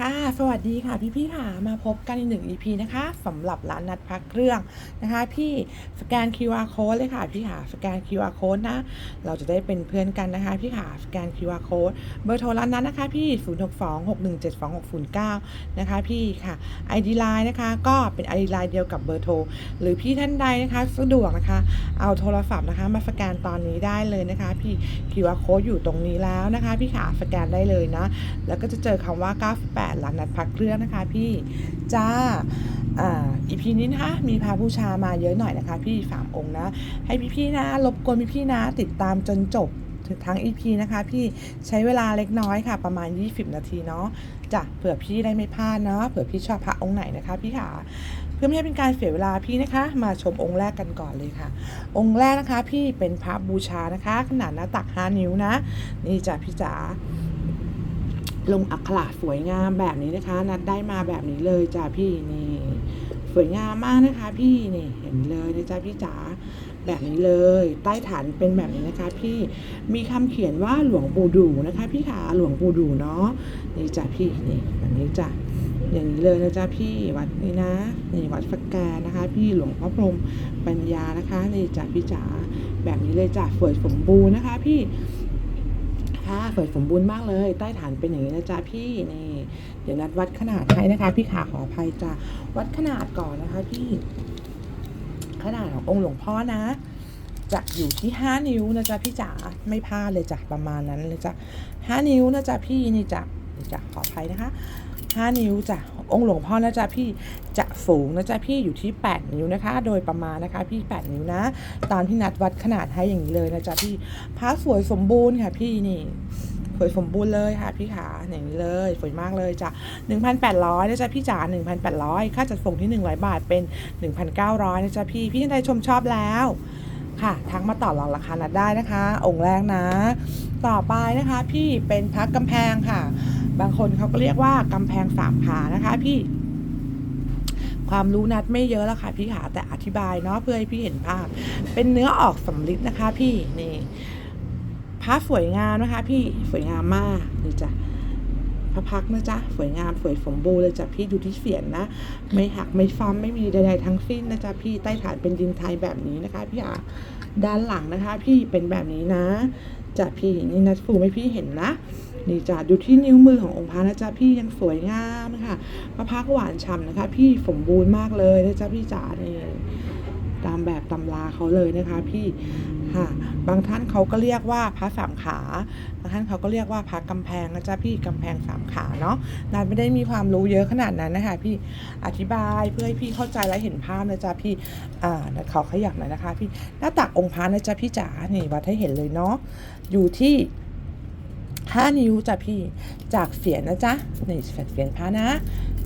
ค่ะสวัสดีค่ะพี่ๆค่ะมาพบกันอีกหนึ่ง EP นะคะสำหรับร้านนัดพักเครื่องนะคะ พี่สแกน QR code เลยค่ะพี่ค่ะสแกน QR code นะ เราจะได้เป็นเพื่อนกันนะคะ พี่ค่ะสแกน QR code เบอร์โทรร้านนั้นนะคะ พี่ 0 6 2 6 1 7 2 6 0 9 นะคะ พี่ค่ะ ID Line นะคะ ก็เป็น ID Line เดียวกับเบอร์โทรหรือพี่ท่านใดนะคะสะดวกนะคะ เอาโทรศัพท์นะคะ มาสแกนตอนนี้ได้เลยนะคะ พี่ QR code อยู่ตรงนี้แล้วนะคะ พี่ค่ะสแกนได้เลยนะแล้วก็จะเจอคำว่า 98ล้านนัดพักเครื่องนะคะพี่จ้าอีพีนี้นะคะมีพาบูชามาเยอะหน่อยนะคะ พี่สามองค์นะ ให้พี่ๆนะรบกวนพี่ๆนะ ติดตามจนจบทั้ง EP นะคะ พี่ใช้เวลาเล็กน้อยค่ะ ประมาณ 20 นาทีเนาะจ้ะเผื่อพี่ได้ไม่พลาดเนาะเผื่อพี่ชอบพระองค์ไหนนะคะ พี่ค่ะเพื่อไม่ให้เป็นการเสียเวลาพี่นะคะ มาชมองค์แรกกันก่อนเลยค่ะ องค์แรกนะคะ พี่เป็นพระบูชานะคะ ขนาดหน้าตัก 5 นิ้วนะ นี่จ้ะพี่จ๋า ลงอักขระสวยงามแบบนี้นะคะ นัดได้มาแบบนี้เลยจ้ะพี่นี่ สวยงามมากนะคะ พี่นี่เห็นเลยนะจ๊ะพี่จ๋าแบบนี้เลย ใต้ฐานเป็นแบบนี้นะคะ พี่มีคำเขียนว่าหลวงปู่ดูนะคะ พี่ขาหลวงปู่ดูเนาะนี่จ้ะพี่นี่แบบนี้จ้ะอย่างนี้เลยนะจ๊ะพี่วัดนี้นะนี่วัดสแกนนะคะ พี่หลวงพ่อพรมปัญญานะคะนี่จ้ะพี่จ๋าแบบนี้เลยจ้ะสวยสมบูรณ์นะคะ พี่ ค่ะสวยสมบูรณ์มากเลย ใต้ฐานเป็นอย่างนี้นะจ๊ะพี่นี่ เดี๋ยวนัดวัดขนาดให้นะคะ พี่ขาขออภัยจ้ะวัดขนาดก่อนนะคะ พี่ ขนาดขององค์หลวงพ่อนะจะอยู่ที่ห้านิ้วนะจ๊ะพี่จ๋าไม่พลาดเลยจ้ะประมาณนั้นเลยจ้ะห้านิ้วนะจ๊ะพี่นี่จ้ะจ้ะขออภัยนะคะห้านิ้วจ้ะ องค์หลวงพ่อนะจ๊ะพี่จะสูงนะจ๊ะพี่อยู่ที่ 8 นิ้วนะคะ โดยประมาณนะคะพี่ 8 นิ้วนะ ตามที่นัดวัดขนาดให้อย่างนี้เลยนะจ๊ะพี่พระสวยสมบูรณ์ค่ะพี่นี่สวยสมบูรณ์เลยค่ะพี่ขาอย่างนี้เลยสวยมากเลยจ้ะ1,800นะจ๊ะพี่จ๋า1,800 ค่าจัดส่งที่ 100 บาทเป็น 1,900นะจ๊ะพี่พี่ท่านใดชมชอบแล้วค่ะทักมาต่อรองราคานัดได้นะคะ องค์แรกนะ ต่อไปนะคะ พี่เป็นพักกำแพงค่ะ บางคนเขาก็เรียกว่ากำแพงสามขานะคะพี่ ความรู้นัดไม่เยอะแล้วค่ะพี่ขาแต่อธิบายเนาะเพื่อให้พี่เห็นภาพ เป็นเนื้อออกสำลิดนะคะ พี่นี่พระสวยงามนะคะ พี่สวยงามมากนี่จ้ะพระพักนะจ๊ะสวยงามสวยสมบูรณ์เลยจ้ะพี่ดูที่เสียนนะ ไม่หักไม่ฟั่มไม่มีใดๆทั้งสิ้นนะจ๊ะพี่ใต้ฐานเป็นดินไทยแบบนี้นะคะ พี่อาด้านหลังนะคะ พี่เป็นแบบนี้นะ จ้ะพี่นี่นัดฟูไม่พี่เห็นนะนี่จ้ะดูที่นิ้วมือขององค์พระนะจ๊ะพี่ยังสวยงามค่ะพระพักตร์หวานฉ่ำนะคะ พี่สมบูรณ์มากเลยนะจ๊ะพี่จ๋านี่ตามแบบตำราเขาเลยนะคะ พี่ค่ะบางท่านเขาก็เรียกว่าพระสามขาบางท่านเขาก็เรียกว่าพระกำแพงนะจ๊ะพี่กำแพงสามขาเนาะนันไม่ได้มีความรู้เยอะขนาดนั้นนะคะ พี่อธิบายเพื่อให้พี่เข้าใจและเห็นภาพนะจ๊ะพี่อ่านัดขอขยับหน่อยนะคะ พี่หน้าตักองค์พระนะจ๊ะพี่จ๋านี่วัดให้เห็นเลยเนาะ อยู่ที่ห้านิ้วจ้ะพี่ จากเสียนนะจ๊ะนี่เสียนพระนะ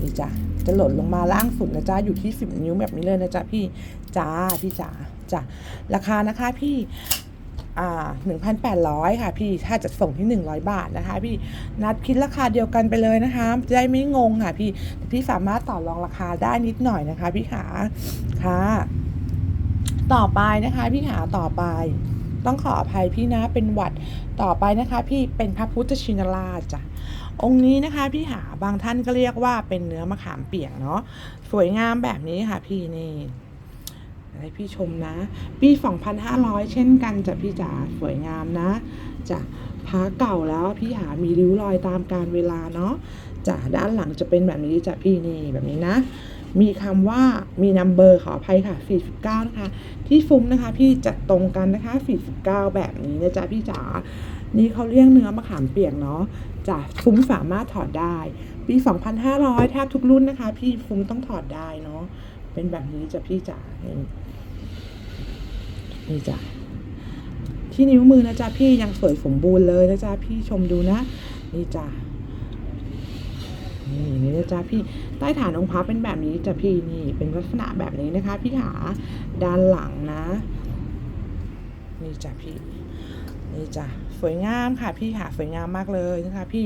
นี่จ้ะจะหล่นลงมาล่างสุดนะจ๊ะอยู่ที่สิบนิ้วแบบนี้เลยนะจ๊ะพี่จ้าพี่จ๋าจ้ะราคานะคะพี่อ่า1,800ค่ะพี่ถ้าจะส่งที่100บาทนะคะ พี่นัดคิดราคาเดียวกันไปเลยนะคะจะได้ไม่งงค่ะพี่พี่สามารถต่อรองราคาได้นิดหน่อยนะคะ พี่ขาค่ะ ต่อไปนะคะ พี่ขาต่อไป ต้องขออภัยพี่นะเป็นหวัดต่อไปนะคะ พี่เป็นพระพุทธชินราชจ้ะองค์นี้นะคะพี่หาบางท่านก็เรียกว่าเป็นเนื้อมะขามเปียกเนาะสวยงามแบบนี้ค่ะพี่นี่ให้พี่ชมนะ ปี 2,500 เช่นกันจ้ะพี่จ๋าสวยงามนะจ้ะพาเก่าแล้วพี่หามีริ้วรอยตามการเวลาเนาะจ้ะด้านหลังจะเป็นแบบนี้จ้ะพี่นี่แบบนี้นะ มีคำว่ามีนัมเบอร์ขออภัยค่ะ 49 นะคะ ที่ฟุ้มนะคะ พี่จัดตรงกันนะคะ 49 แบบนี้นะจ๊ะพี่จ๋า นี่เขาเรียกเนื้อมะขามเปียกเนาะจะฟุ้มสามารถถอดได้ ปี 2,500 แทบทุกรุ่นนะคะ พี่ฟุ้มต้องถอดได้เนาะ เป็นแบบนี้จ้ะพี่จ๋านี่นี่จ้ะที่นิ้วมือนะจ๊ะพี่ยังสวยสมบูรณ์เลยนะจ๊ะพี่ชมดูนะ นี่จ้ะ นี่อย่างนี้นะจ๊ะพี่ใต้ฐานองค์พระเป็นแบบนี้จ้ะพี่นี่เป็นลักษณะแบบนี้นะคะ พี่ขาด้านหลังนะนี่จ้ะพี่นี่จ้ะสวยงามค่ะพี่ค่ะสวยงามมากเลยนะคะพี่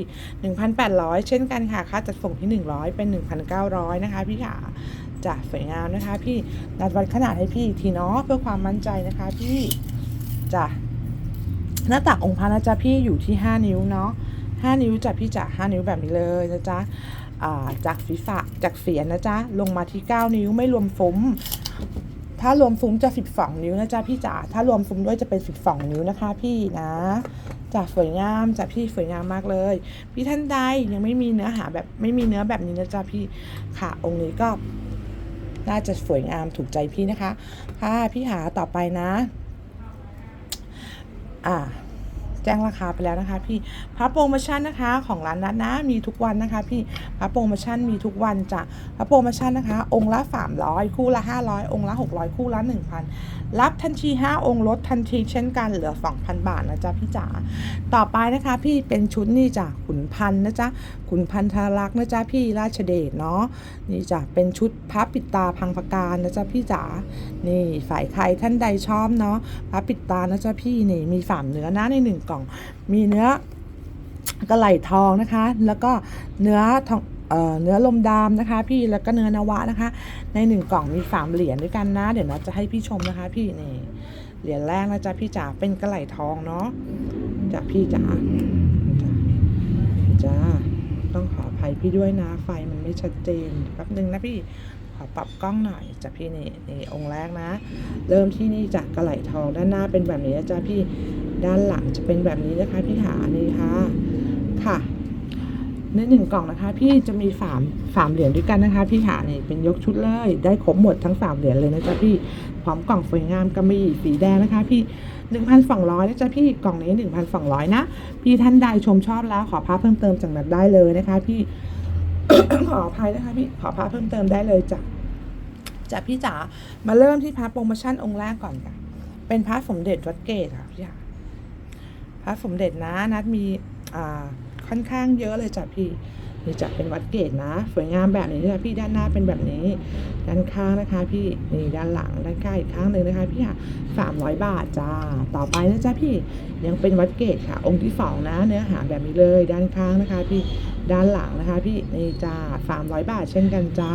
1,800 เช่นกันค่ะค่าจัดส่งที่ 100 เป็น 1,900 นะคะ พี่ค่ะจ้ะสวยงามนะคะ พี่นัดวัดขนาดให้พี่ทีเนาะเพื่อความมั่นใจนะคะ พี่จ้ะหน้าตักองค์พระนะจ๊ะพี่อยู่ที่ 5 นิ้วเนาะ 5 นิ้วจ้ะพี่จ๋า5นิ้วแบบนี้เลยนะจ๊ะาจากศีรษะจากเสียนนะจ๊ะลงมาที่ 9 นิ้วไม่รวมฟุ้ม ถ้ารวมฟุ้มจะ 12 นิ้วนะจ๊ะพี่จ๋าถ้ารวมฟุ้มด้วยจะเป็น 12 นิ้วนะคะ พี่นะจากสวยงามจากพี่สวยงามมากเลย พี่ท่านใดยังไม่มีเนื้อหาแบบไม่มีเนื้อแบบนี้นะจ๊ะพี่ค่ะองค์นี้ก็น่าจะสวยงามถูกใจพี่นะคะ ค่ะพี่หาต่อไปนะ อ่า จ้งราคาไปแล้วนะคะพี่พระโปรโมชั่นนะคะของร้านนัดนะมีทุกวันนะคะ พี่พระโปรโมชั่นมีทุกวันจ้ะพระโปรโมชั่นนะคะ องค์ละ 300 คู่ละ 500 องค์ละ 600 คู่ละ 1,000 รับทันที 5 องค์ลดทันที เช่นกันเหลือ 2,000 บาทนะจ๊ะพี่จ๋าต่อไปนะคะ พี่เป็นชุดนี่จ้ะขุนพันนะจ๊ะขุนพันธารักษ์นะจ๊ะพี่ราชเดชเนาะนี่จ้ะเป็นชุดพระปิดตาพังพการนะจ๊ะพี่จ๋านี่ฝ่ายใครท่านใดชอบเนาะพระปิดตานะจ๊ะพี่นี่มีสามเนื้อนะในหนึ่งกล่องมีเนื้อกระไหล่ทองนะคะ แล้วก็เนื้อทองเนื้อลมดำนะคะ พี่แล้วก็เนื้อนวะนะคะ ในหนึ่งกล่องมีสามเหรียญด้วยกันนะ เดี๋ยวนะจะให้พี่ชมนะคะ พี่นี่เหรียญแรกนะจ๊ะพี่จ๋าเป็นกระไหล่ทองเนาะจากพี่จ๋าจ้ะจ้าต้องขออภัยพี่ด้วยนะ ไฟมันไม่ชัดเจนแป๊บนึงนะพี่ขอปรับกล้องหน่อยจ้ะพี่นี่นี่องค์แรกนะ เริ่มที่นี่จากกระไหล่ทองด้านหน้าเป็นแบบนี้นะจ๊ะพี่ ด้านหลังจะเป็นแบบนี้นะคะพี่หานี่ค่ะค่ะ ในหนึ่งกล่องนะคะ พี่จะมีสามสามเหรียญด้วยกันนะคะ พี่หานี่เป็นยกชุดเลย ได้ครบหมดทั้งสามเหรียญเลยนะจ๊ะพี่พร้อมกล่องสวยงามกระบี่สีแดงนะคะ พี่หนึ่งพันสองร้อยนะจ๊ะพี่กล่องนี้หนึ่งพันสองร้อยนะพี่ท่านใดชมชอบแล้วขอพาเพิ่มเติมจากนั้นได้เลยนะคะ พี่ขออภัยนะคะพี่ขอพาเพิ่มเติมได้เลยจ้ะจ้ะพี่จ๋ามาเริ่มที่พระโปรโมชั่นองค์แรกก่อนค่ะ เป็นพระสมเด็จวัดเกตค่ะพี่จ๋า ระสมเด็จนะนัดมีค่อนข้างเยอะเลยจ้ะพี่นี่จะเป็นวัดเกตนะ สวยงามแบบนี้นะพี่ด้านหน้าเป็นแบบนี้ ด้านข้างนะคะ พี่นี่ด้านหลังด้านข้างอีกข้างหนึ่งนะคะพี่ค่ะสามร้อยบาทจ้าต่อไปนะจ๊ะพี่ยังเป็นวัดเกตค่ะ องค์ที่สองนะเนื้อหาแบบนี้เลยด้านข้างนะคะ พี่ ด้านหลังนะคะ พี่นี่จ้าสามร้อยบาทเช่นกันจ้า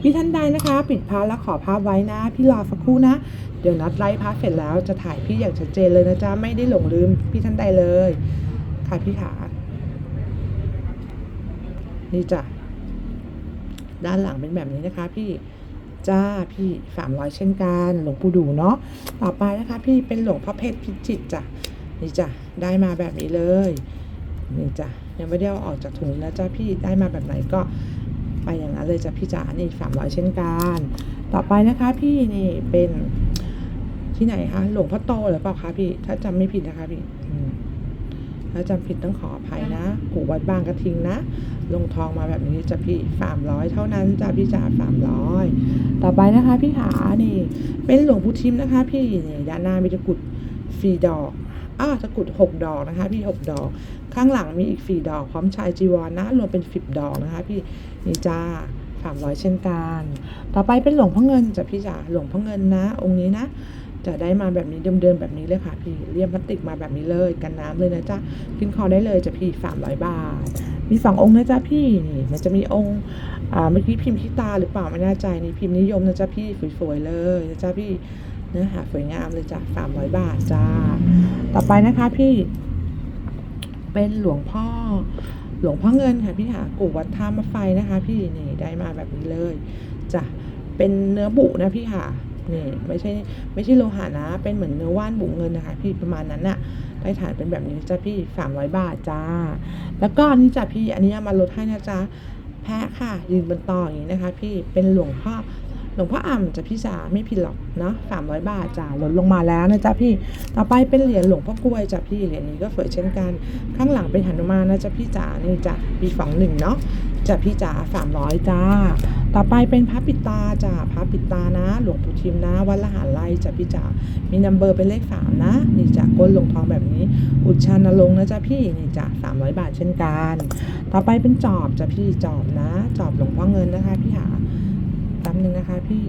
พี่ท่านใดนะคะ ปิดพาแล้วขอภาพไว้นะ พี่รอสักครู่นะ เดี๋ยวนัดไลฟ์พาเสร็จแล้วจะถ่ายพี่อย่างชัดเจนเลยนะจ๊ะไม่ได้หลงลืมพี่ท่านใดเลย ค่ะพี่ขานี่จ้ะด้านหลังเป็นแบบนี้นะคะ พี่จ้าพี่สามร้อยเช่นกันหลวงปู่ดูเนาะต่อไปนะคะ พี่เป็นหลวงพ่อเพชรพิจิตรจ้ะนี่จ้ะได้มาแบบนี้เลย นี่จ้ะยังไม่ได้เอาออกจากถุงนะจ้ะพี่ได้มาแบบไหนก็ไปอย่างนั้นเลยจ้ะพี่จ๋านี่สามร้อยเช่นกัน ต่อไปนะคะพี่นี่เป็นที่ไหนคะหลวงพ่อโตหรือเปล่าคะพี่ ถ้าจำไม่ผิดนะคะพี่ถ้าจำผิดต้องขออภัยนะกูวัดบางกระทิงนะ ลงทองมาแบบนี้จะพี่สามร้อยเท่านั้นจ้ะพี่จ๋าสามร้อยต่อไปนะคะพี่ขานี่ เป็นหลวงปู่ทิมนะคะ พี่นี่ด้านหน้ามีตะกุดสี่ดอกอ้าตะกุดหกดอกนะคะ พี่หกดอก ข้างหลังมีอีกสี่ดอกพร้อมชายจีวรนะรวมเป็นสิบดอกนะคะพี่นี่จ้าสามร้อยเช่นกัน ต่อไปเป็นหลวงพ่อเงินจ้ะพี่จ๋าหลวงพ่อเงินนะ องค์นี้นะจะได้มาแบบนี้เดิมๆแบบนี้เลยค่ะพี่เลี่ยมพลาสติกมาแบบนี้เลยกันน้ำเลยนะจ๊ะขึ้นคอได้เลยจ้ะพี่สามร้อยบาท มีสององค์นะจ๊ะพี่นี่มันจะมีองค์อ่าเมื่อกี้พิมพ์ที่ตาหรือเปล่าไม่แน่ใจนี่พิมพ์นิยมนะจ๊ะพี่สวยๆเลยนะจ๊ะพี่เนื้อหาสวยงามเลยจ้ะสามร้อยบาทจ้าต่อไปนะคะพี่ เป็นหลวงพ่อหลวงพ่อเงินค่ะพี่หากู่วัดท่ามะไฟนะคะ พี่นี่ได้มาแบบนี้เลยจ้ะเป็นเนื้อบุนะพี่ค่ะนี่ไม่ใช่ไม่ใช่โลหะนะ เป็นเหมือนเนื้อว่านบุเงินนะคะ พี่ประมาณนั้นน่ะได้ฐานเป็นแบบนี้จ้ะพี่สามร้อยบาทจ้า แล้วก็อันนี้จ้ะพี่อันนี้มาลดให้นะจ๊ะแพะค่ะยืนบนตออย่างนี้นะคะ พี่เป็นหลวงพ่อ หลวงพ่ออ่ำจ้ะพี่จ๋าไม่ผิดหรอกเนาะสามร้อยบาทจ้าลดลงมาแล้วนะจ๊ะพี่ ต่อไปเป็นเหรียญหลวงพ่อกล้วยจ้ะพี่เหรียญนี้ก็สวยเช่นกัน ข้างหลังเป็นหนุมานนะจ๊ะพี่จ๋านี่จ้ะปีสองหนึ่งเนาะจ้ะพี่จ๋าสามร้อยจ้า ต่อไปเป็นพระปิตาจ้ะพระปิตานะ หลวงปู่ทิมนะวัดละหารไร่จ้ะพี่จ๋ามีนัมเบอร์เป็นเลขสามนะ นี่จ้ะก้นลงทองแบบนี้ อุชานลงนะจ๊ะพี่นี่จ้ะสามร้อยบาทเช่นกัน ต่อไปเป็นจอบจ้ะพี่จอบนะ จอบหลวงพ่อเงินนะคะพี่หา แป๊บนึงนะคะพี่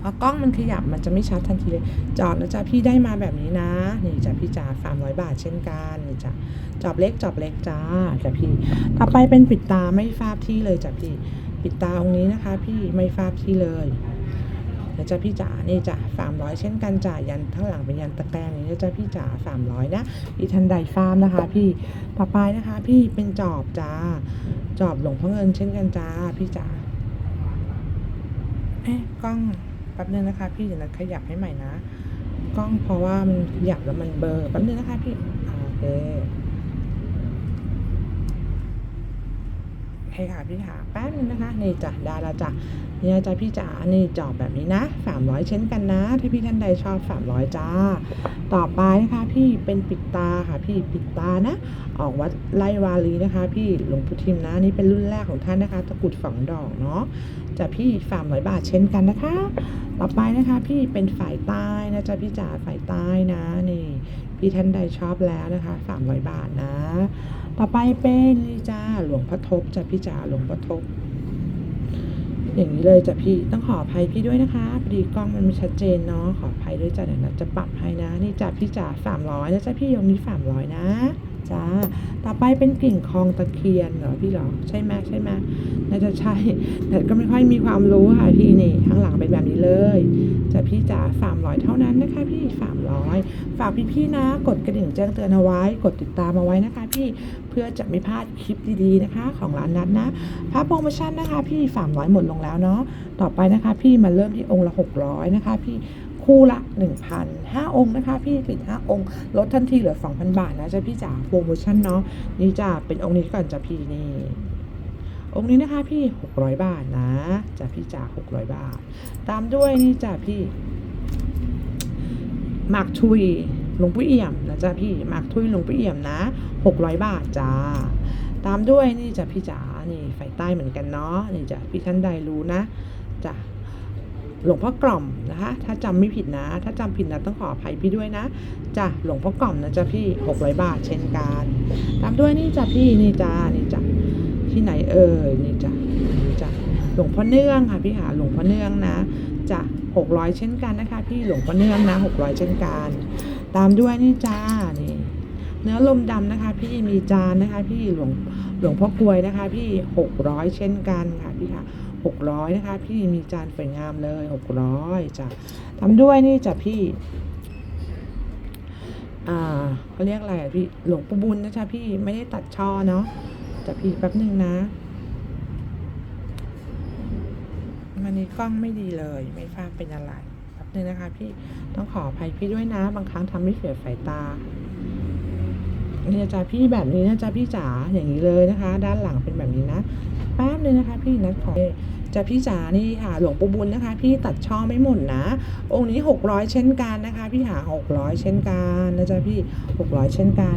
พอกล้องมันขยับมันจะไม่ชัดทันทีเลย จอบนะจ๊ะพี่ได้มาแบบนี้นะ นี่จ้ะพี่จ๋าสามร้อยบาทเช่นกันนี่จ้ะจอบเล็กจอบเล็กจ้าจ้ะพี่ ต่อไปเป็นปิดตาไม่ฟาบที่เลยจ้ะพี่ ปิดตาองค์นี้นะคะ พี่ไม่ฟาบที่เลย นะจ๊ะพี่จ๋านี่จ้ะสามร้อยเช่นกันจ้ะยันข้งหลังเป็นยันตะแกรงนี่นะจ๊ะพี่จ๋าสามร้อยนะพี่ทันใดฟาร์มนะคะ พี่ต่อไปนะคะ พี่เป็นจอบจ้าจอบหลงพ่อเงินเช่นกันจ้าพี่จ๋าเอ๊ะกล้องแป๊บนึงนะคะ พี่เดี๋ยวนัดขยับให้ใหม่นะกล้องเพราะว่ามันขยับแล้วมันเบลอร์แป๊บนึงนะคะพี่โอเค โอเคค่ะพี่ค่ะแป๊บนึงนะคะนี่จ้ะด้แล้วจ้ะนี่นะจ้ะพี่จ๋านี่จอบแบบนี้นะสามร้อยเช่นกันนะ ถ้าพี่ท่านใดชอบสามร้อยจ้า ต่อไปนะคะพี่เป็นปิดตาค่ะพี่ปิดตานะ ออกวัดไล่วาลีนะคะ พี่หลวงปู่ทิมนะนี่เป็นรุ่นแรกของท่านนะคะตะกุดฝังดอกเนาะจะพี่สามร้อยบาทเช่นกันนะคะ ต่อไปนะคะพี่เป็นฝ่ายใต้นะจ๊ะพี่จ๋าฝ่ายใต้นะนี่ พี่ท่านใดชอบแล้วนะคะสามร้อยบาทนะ ต่อไปเป็นนี่จ้าหลวงพ่อทบจ้ะพี่จ๋าหลวงพ่อทบ อย่างนี้เลยจ้ะพี่ต้องขออภัยพี่ด้วยนะคะพอดีกล้องมันไม่ชัดเจนเนาะขออภัยด้วยจ้ะเดี๋ยวนะจะปรับให้นะ นี่จ้ะพี่จ๋าสามร้อยนะจ้ะพี่ยงนี้สามร้อยนะ จ้า ต่อไปเป็นกิ่งคลองตะเคียนเหรอพี่เหรอ ใช่ไหมใช่ไหมน่าจะใช่ แต่ก็ไม่ค่อยมีความรู้ค่ะพี่นี่ข้างหลังเป็นแบบนี้เลยจะพี่จ๋าสามร้อยเท่านั้นนะคะพี่สามร้อยฝากพี่ๆนะ กดกระดิ่งแจ้งเตือนเอาไว้ กดติดตามเอาไว้นะคะ พี่เพื่อจะไม่พลาดคลิปดีๆนะคะ ของร้านนัดนะพระโปรโมชั่นนะคะ พี่สามร้อยหมดลงแล้วเนาะต่อไปนะคะ พี่มาเริ่มที่องค์ละหกร้อยนะคะ พี่ คู่ละหนึ่งพันห้าองค์นะคะ พี่ปิดห้าองค์ ลดทันทีเหลือสองพันบาทนะจ๊ะพี่จ๋าโปรโมชั่นเนาะนี่จะเป็นองค์นี้ก่อนจ้ะพี่นี่องค์นี้นะคะพี่หกร้อยบาทนะจ้ะพี่จ๋าหกร้อยบาท ตามด้วยนี่จ้ะพี่หมากทุยหลวงปู่เอี่ยมนะจ๊ะพี่หมากทุยหลวงปู่เอี่ยมนะหกร้อยบาทจ้าตามด้วยนี่จ้ะพี่จ๋านี่ไฟใต้เหมือนกันเนาะนี่จ้ะพี่ท่านใดรู้นะจ้ะหลวงพ่อกล่อม นะคะ ถ้าจำไม่ผิดนะ ถ้าจำผิดนะต้องขออภัยพี่ด้วยนะจ้ะหลวงพ่อกล่อมนะจ้ะพี่หกร้อยบาทเช่นกันตามด้วยนี่จ้ะพี่นี่จ้านี่จ้ะที่ไหนเอ่ยนี่จ้ะนี่จ้ะหลวงพ่อเนื่องค่ะพี่หาหลวงพ่อเนื่องนะจ้ะหกร้อยเช่นกันนะคะ พี่หลวงพ่อเนื่องนะหกร้อยเช่นกันตามด้วยนี่จ้านี่เนื้อลมดำนะคะ พี่มีจานนะคะ พี่หลวงหลวงพ่อกลวยนะคะ พี่หกร้อยเช่นกันค่ะพี่ค่ะ หกร้อยนะคะพี่มีจานสวยงามเลยหกร้อยจ้ะทำด้วยนี่จ้ะพี่อ่าเขาเรียกอะไรอะพี่หลวงปู่บุญนะจ๊ะพี่ไม่ได้ตัดช่อเนาะจ้ะพี่แป๊บหนึ่งนะวันนี้กล้องไม่ดีเลย ไม่ทราบเป็นอะไรแป๊บหนึงนะคะพี่ต้องขออภัยพี่ด้วยนะ บางครั้งทำให้เสียสายตาเนี่นะจ๊ะพี่แบบนี้นะจ๊ะพี่จ๋าอย่างนี้เลยนะคะ ด้านหลังเป็นแบบนี้นะ แป๊บนึงนะคะ พี่นัดขอจะพี่จ๋านี่ค่ะหลวงปู่บุญนะคะ พี่ตัดช่อไม่หมดนะ องค์นี้หกร้อยเช่นกันนะคะ พี่หาหกร้อยเช่นกันนะจ๊ะพี่หกร้อยเช่นกัน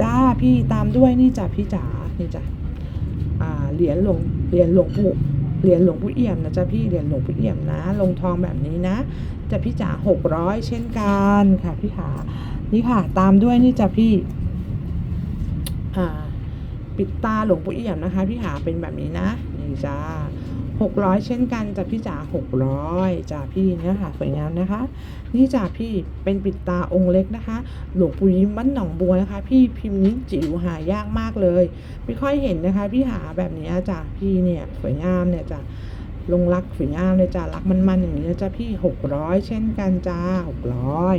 จ้าพี่ตามด้วยนี่จ้ะพี่จ๋านี่จ้ะอ่าเหรียญหลวงเหรียญหลวงปู่เหรียญหลวงปู่เอี่ยมนะจ๊ะพี่เหรียญหลวงปู่เอี่ยมนะ ลงทองแบบนี้นะจะพี่จ๋าหกร้อยเช่นกันค่ะพี่ขานี่ค่ะ ตามด้วยนี่จ้ะพี่ อ่า ปิดตาหลวงปู่เอี่ยมนะคะ พี่หาเป็นแบบนี้นะนี่จ้าหกร้อยเช่นกันจ้ะพี่จ๋าหกร้อยจ้าพี่เนื้อหาสวยงามนะคะ นี่จ้าพี่เป็นปิดตาองค์เล็กนะคะ หลวงปู่ยิ้มวัดหนองบัวนะคะ พี่พิมพ์นี้จิ๋วหายากมากเลย ไม่ค่อยเห็นนะคะ พี่หาแบบนี้จ้าพี่เนี่ยสวยงามเนี่ยจ้า ลงรักสวยงามเลยจ้ารักมันๆอย่างนี้นะจ้าพี่หกร้อยเช่นกันจ้าหกร้อย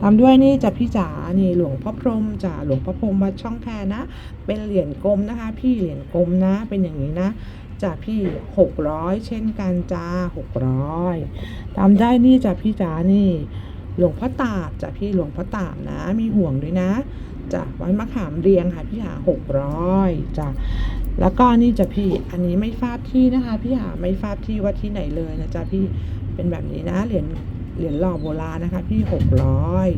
ตามด้วยนี่จ้ะพี่จ๋านี่หลวงพ่อพรหมจ้ะหลวงพ่อพรหมวัดช่องแคนะ เป็นเหรียญกลมนะคะ พี่เหรียญกลมนะ เป็นอย่างนี้นะจ้ะพี่หกร้อยเช่นกันจ้าหกร้อยตามได้นี่จ้ะพี่จ๋านี่ หลวงพ่อตาบจ้ะพี่หลวงพ่อตาบนะ มีห่วงด้วยนะจ้ะวัดมะขามเรียงค่ะพี่หาหกร้อยจ้ะ แล้วก็นี่จะพี่ อันนี้ไม่ทราบที่นะคะ พี่หาไม่ทราบที่ว่าที่ไหนเลยนะจ๊ะพี่ เป็นแบบนี้นะเหรียญเหรียญหล่อโบราณนะคะ พี่หกร้อย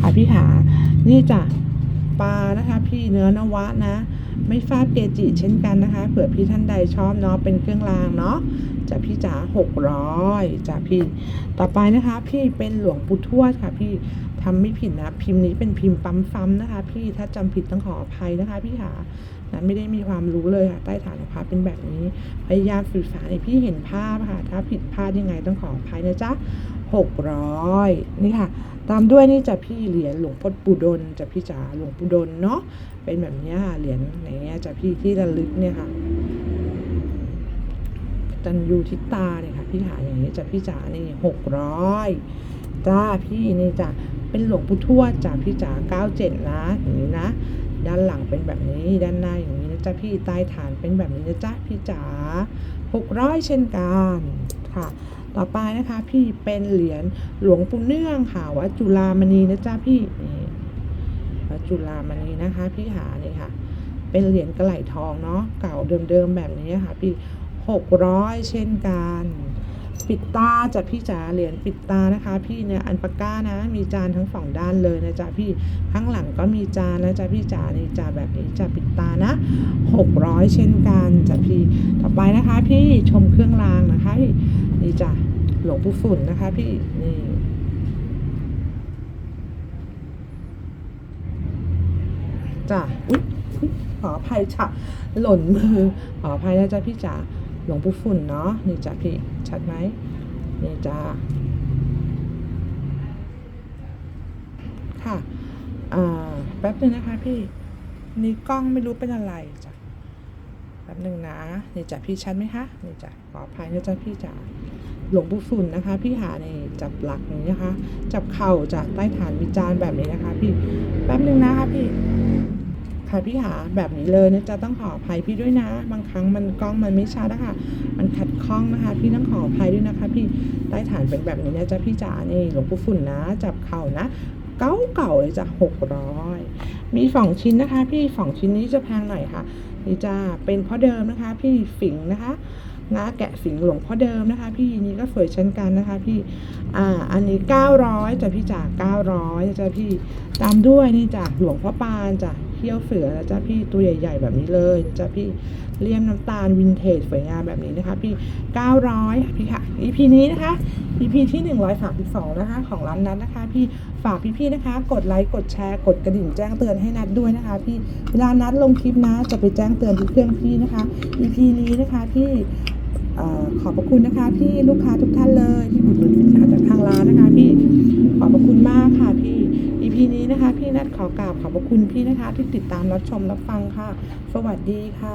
ค่ะพี่หา นี่จ้ะปลานะคะพี่เนื้อนวะนะ ไม่ฟาดเกจิเช่นกันนะคะ เผื่อพี่ท่านใดชอบเนาะเป็นเครื่องรางเนาะจะพี่จ๋าหกร้อยจ้ะพี่ ต่อไปนะคะ พี่เป็นหลวงปู่ทวดค่ะ พี่ทำไม่ผิดนะ พิมพ์นี้เป็นพิมพ์ปั๊มฟัมนะคะ พี่ถ้าจำผิดต้องขออภัยนะคะ พี่หา นะไม่ได้มีความรู้เลยค่ะใต้ฐานของพระเป็นแบบนี้ พยายามสื่อสารให้พี่เห็นภาพค่ะถ้าผิดพลาดยังไงต้องขออภัยนะจ๊ะหกร้อยนี่ค่ะ ตามด้วยนี่จะพี่เหรียญหลวงพ่อปูดลจะพี่จ๋าหลวงปูดลเนาะเป็นแบบนี้ค่ะเหรียญไหนเนี้ยจะพี่ที่ระลึกเนี่ยค่ะตันยูทิตาเนี่ยค่ะพี่หาอย่างนี้จะพี่จ๋านี่หกร้อยจ้าพี่นี่จ้ะเป็นหลวงปู่ทวดจ้ะพี่จ๋าเก้าเจ็ดนะอย่างนี้นะ ด้านหลังเป็นแบบนี้ ด้านหน้าอย่างนี้นะจ๊ะพี่ใต้ฐานเป็นแบบนี้นะจ๊ะพี่จ๋าหกร้อยเช่นกันค่ะต่อไปนะคะพี่เป็นเหรียญหลวงปู่เนื่องค่ะวัดจุฬามณีนะจ๊ะพี่นี่วัดจุฬามณีนะคะ พี่หานี่ค่ะ เป็นเหรียญกระไหลทองเนาะเก่าเดิมๆแบบนี้ค่ะ พี่หกร้อยเช่นกัน ปิดตาจ้ะพี่จ๋าเหรียญปิดตานะคะ พี่เนี่ยอันปากก้านะ มีจานทั้งสองด้านเลยนะจ๊ะพี่ข้างหลังก็มีจานนะจ๊ะพี่จ๋านี่จ้ะแบบนี้จ้ะปิดตานะหกร้อยเช่นกันจ้ะพี่ต่อไปนะคะ พี่ชมเครื่องรางนะคะพี่นี่จ้ะหลวงปู่ฝุ่นนะคะ พี่นี่จ้ะอุ๊ยอุ๊ยขออภัยจ้ะหล่นมือขออภัยนะจ๊ะพี่จ๋า หลวงปู่ฝุ่นเนาะนี่จ้ะพี่ชัดไหมนี่จ้าค่ะแป๊บนึงนะคะพี่นี่กล้องไม่รู้เป็นอะไรจ้ะแป๊บหนึ่งนะนี่จ้ะพี่ชัดไหมคะนี่จ้ะขออภัยนะจ๊ะพี่จ๋าหลวงปู่ฝุ่นนะคะ พี่หาในจับหลักนี้นะคะ จับเข่าจะใต้ฐานวิจารณ์แบบนี้นะคะ พี่แป๊บหนึ่งนะคะพี่ ค่ะพี่หาแบบนี้เลยนะจะต้องขออภัยพี่ด้วยนะ บางครั้งมันกล้องมันไม่ชัดนะคะมันขัดข้องนะคะ พี่ต้องขออภัยด้วยนะคะ พี่ใต้ฐานเป็นแบบนี้นะจ๊ะพี่จ๋านี่หลวงปู่ฝุ่นนะ จับเข่านะเก่าเก่าเลยจ้ะหกร้อยมีสองชิ้นนะคะ พี่สองชิ้นนี้จะแพงหน่อยค่ะนี่จ้าเป็นพ่อเดิมนะคะ พี่ฝิงนะคะงาแกะฝิงหลวงพ่อเดิมนะคะ พี่นี่ก็สวยเช่นกันนะคะ พี่อ่าอันนี้เก้าร้อยจ้ะพี่จ๋าเก้าร้อยจ้ะพี่ตามด้วยนี่จ้ะหลวงพ่อปานจ้ะ เขี้ยวเสือนะจ้ะพี่ตัวใหญ่ ๆ แบบนี้เลยนะจ้ะพี่เลี่ยมน้ำตาลวินเทจสวยงามแบบนี้นะคะ พี่ 900 พี่ค่ะ EP นี้นะคะ EP ที่ 132 นะคะ ของร้านนัดนะคะ พี่ฝากพี่ๆนะคะ กดไลค์กดแชร์กดกระดิ่งแจ้งเตือนให้นัดด้วยนะคะ พี่เวลานัดลงคลิปนะจะไปแจ้งเตือนที่เครื่องพี่นะคะ EP นี้นะคะพี่อขอบพระคุณนะคะพี่ลูกค้าทุกท่านเลยที่อุดหนุนสินค้าจากทางร้านนะคะ พี่ขอบพระคุณมากค่ะพี่ EP นี้นะคะ พี่นัดขอกราบขอบพระคุณพี่นะคะ ที่ติดตามรับชมรับฟังค่ะ สวัสดีค่ะ